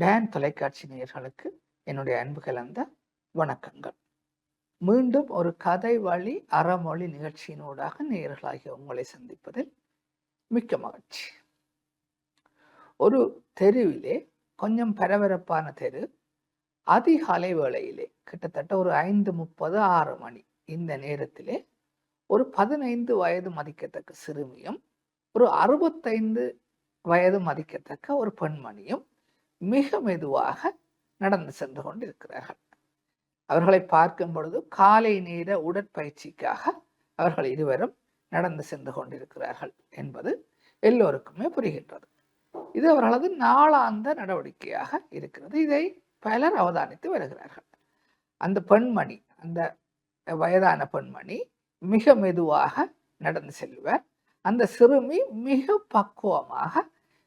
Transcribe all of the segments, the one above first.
Tan தொலைக்காட்சி நேயர்களுக்கு என்னுடைய அன்பு கலந்த வணக்கங்கள். மீண்டும் ஒரு கதை வழி அறமொழி நிகழ்ச்சியினூடாக நேயர்களாகிய உங்களை சந்திப்பதில் மிக்க மகிழ்ச்சி. ஒரு தெருவிலே கொஞ்சம் பரபரப்பான தெரு அதிகாலை வேளையிலே கிட்டத்தட்ட ஒரு ஐந்து முப்பது ஆறு மணி இந்த நேரத்திலே ஒரு பதினைந்து வயது மதிக்கத்தக்க சிறுமியும் ஒரு அறுபத்தைந்து வயது மதிக்கத்தக்க ஒரு பெண்மணியும் மிக மெதுவாக நடந்து சென்று கொண்டிருக்கிறார்கள். அவர்களை பார்க்கும் பொழுது காலை நேர உடற்பயிற்சிக்காக அவர்கள் இருவரும் நடந்து சென்று கொண்டிருக்கிறார்கள் என்பது எல்லோருக்குமே புரிகின்றது. இது அவர்களது நாளாந்த நடவடிக்கையாக இருக்கிறது. இதை பலர் அவதானித்து வருகிறார்கள். அந்த பெண்மணி அந்த வயதான பெண்மணி மிக மெதுவாக நடந்து செல்வர். அந்த சிறுமி மிக பக்குவமாக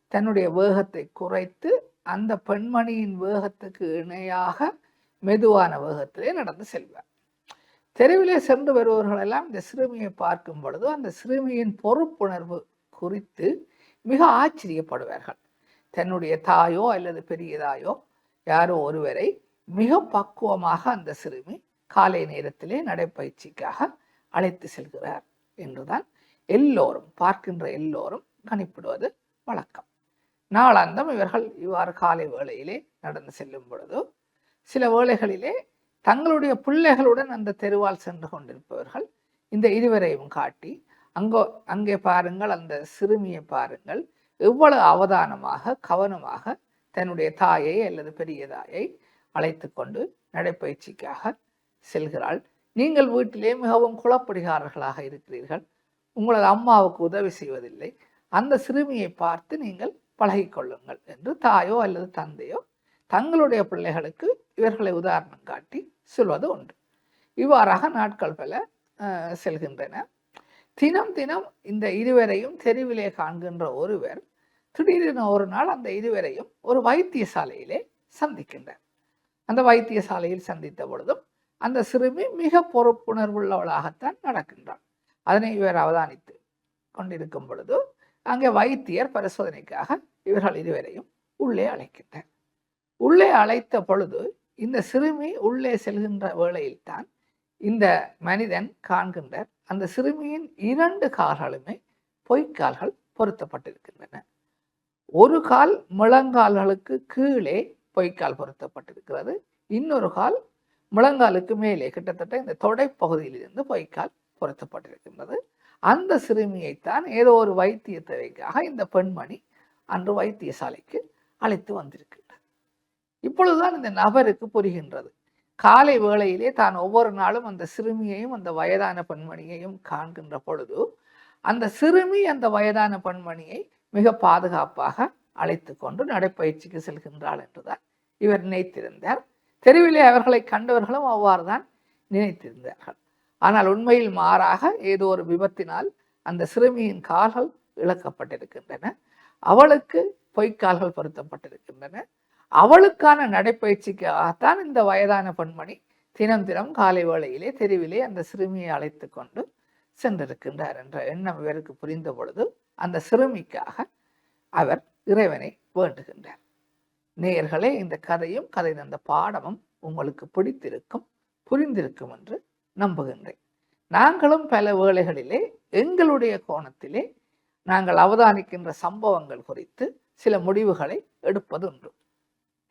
தன்னுடைய வேகத்தை குறைத்து அந்த பெண்மணியின் வேகத்துக்கு இணையாக மெதுவான வேகத்திலே நடந்து செல்வார். தெருவிலே சென்று வருபவர்கள் எல்லாம் இந்த சிறுமியை பார்க்கும் பொழுது அந்த சிறுமியின் பொறுப்புணர்வு குறித்து மிக ஆச்சரியப்படுவார்கள். தன்னுடைய தாயோ அல்லது பெரியதாயோ யாரோ ஒருவரை மிக பக்குவமாக அந்த சிறுமி காலை நேரத்திலே நடைப்பயிற்சிக்காக அழைத்து செல்கிறார் என்றுதான் எல்லோரும் பார்க்கின்ற எல்லோரும் கணிப்பிடுவது வழக்கம். நாளாந்தம் இவர்கள் இவ்வாறு காலை வேளையிலே நடந்து செல்லும் பொழுது சில வேளைகளிலே தங்களுடைய பிள்ளைகளுடன் அந்த தெருவால் சென்று கொண்டிருப்பவர்கள் இந்த இருவரையும் காட்டி அங்கோ அங்கே பாருங்கள் அந்த சிறுமியை பாருங்கள். எவ்வளவு அவதானமாக கவனமாக தன்னுடைய தாயை அல்லது பெரிய தாயை அழைத்து கொண்டு நடைப்பயிற்சிக்காக செல்கிறாள். நீங்கள் வீட்டிலே மிகவும் குளப்படிகாரர்களாக இருக்கிறீர்கள். உங்களது அம்மாவுக்கு உதவி செய்வதில்லை. அந்த சிறுமியை பார்த்து நீங்கள் பழகிக்கொள்ளுங்கள் என்று தாயோ அல்லது தந்தையோ தங்களுடைய பிள்ளைகளுக்கு இவர்களை உதாரணம் காட்டி சொல்வது உண்டு. இவ்வாறாக நாட்கள் பல செல்கின்றன. தினம் தினம் இந்த இருவரையும் தெருவிலே காண்கின்ற ஒருவர் திடீரென ஒரு நாள் அந்த இருவரையும் ஒரு வைத்தியசாலையிலே சந்திக்கின்றார். அந்த வைத்தியசாலையில் சந்தித்த பொழுதும் அந்த சிறுமி மிக பொறுப்புணர்வுள்ளவளாகத்தான் நடக்கின்றாள். அதனை இவர் அவதானித்து கொண்டிருக்கும் பொழுது அங்கே வைத்தியர் பரிசோதனைக்காக இவர்கள் இருவரையும் உள்ளே அழைக்கின்றார் உள்ளே அழைத்த பொழுது இந்த சிறுமி உள்ளே செல்கின்ற வேளையில் தான் இந்த மனிதன் காண்கின்றார். அந்த சிறுமியின் இரண்டு கால்களுமே பொய்க்கால்கள் பொருத்தப்பட்டிருக்கின்றன. ஒரு கால் முழங்கால்களுக்கு கீழே பொய்க்கால் பொருத்தப்பட்டிருக்கிறது. இன்னொரு கால் முழங்காலுக்கு மேலே கிட்டத்தட்ட இந்த தொடை பகுதியிலிருந்து பொய்க்கால் பொருத்தப்பட்டிருக்கின்றது. அந்த சிறுமியைத்தான் ஏதோ ஒரு வைத்திய தேவைக்காக இந்த பெண்மணி அன்று வைத்தியசாலைக்கு அழைத்து வந்திருக்கின்றார் இப்பொழுதுதான் இந்த நபருக்கு புரிகின்றது. காலை வேளையிலே தான் ஒவ்வொரு நாளும் அந்த சிறுமியையும் அந்த வயதான பெண்மணியையும் காண்கின்ற பொழுது அந்த சிறுமி அந்த வயதான பெண்மணியை மிக பாதுகாப்பாக அழைத்து கொண்டு நடைப்பயிற்சிக்கு செல்கின்றாள் என்றுதான் இவர் நினைத்திருந்தார். தெருவிலே அவர்களை கண்டவர்களும் அவ்வாறு தான் நினைத்திருந்தார்கள். ஆனால் உண்மையில் மாறாக ஏதோ ஒரு விபத்தினால் அந்த சிறுமியின் கால்கள் இழக்கப்பட்டிருக்கின்றன. அவளுக்கு பொய்க்கால்கள் பொருத்தப்பட்டிருக்கின்றன. அவளுக்கான நடைப்பயிற்சிக்காகத்தான் இந்த வயதான பெண்மணி தினம் தினம் காலை வேளையிலே தெருவிலே அந்த சிறுமியை அழைத்து கொண்டு சென்றிருக்கின்றார் என்ற எண்ணம் இவருக்கு புரிந்த பொழுது அந்த சிறுமிக்காக அவர் இறைவனை வேண்டுகின்றார். நேயர்களே இந்த கதையும் கதை தந்த பாடமும் உங்களுக்கு பிடித்திருக்கும் புரிந்திருக்கும் என்று நம்புகின்றேன். நாங்களும் பல வேளைகளிலே எங்களுடைய கோணத்திலே நாங்கள் அவதானிக்கின்ற சம்பவங்கள் குறித்து சில முடிவுகளை எடுப்பது உண்டு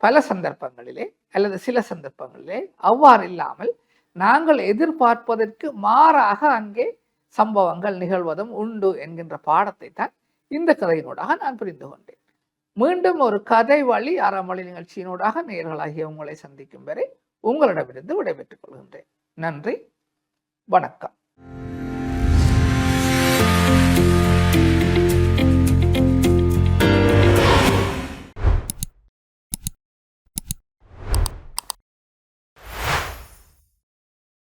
பல சந்தர்ப்பங்களிலே அல்லது சில சந்தர்ப்பங்களிலே அவ்வாறு இல்லாமல் நாங்கள் எதிர்பார்ப்பதற்கு மாறாக அங்கே சம்பவங்கள் நிகழ்வதும் உண்டு என்கின்ற பாடத்தை தான் இந்த கதையினூடாக நான் புரிந்து கொண்டேன். மீண்டும் ஒரு கதை வழி அறமொழி நிகழ்ச்சியினூடாக நேர்களாகிய உங்களை சந்திக்கும் வரை உங்களிடமிருந்து விடைபெற்றுக் கொள்கின்றேன். நன்றி. வணக்கம்.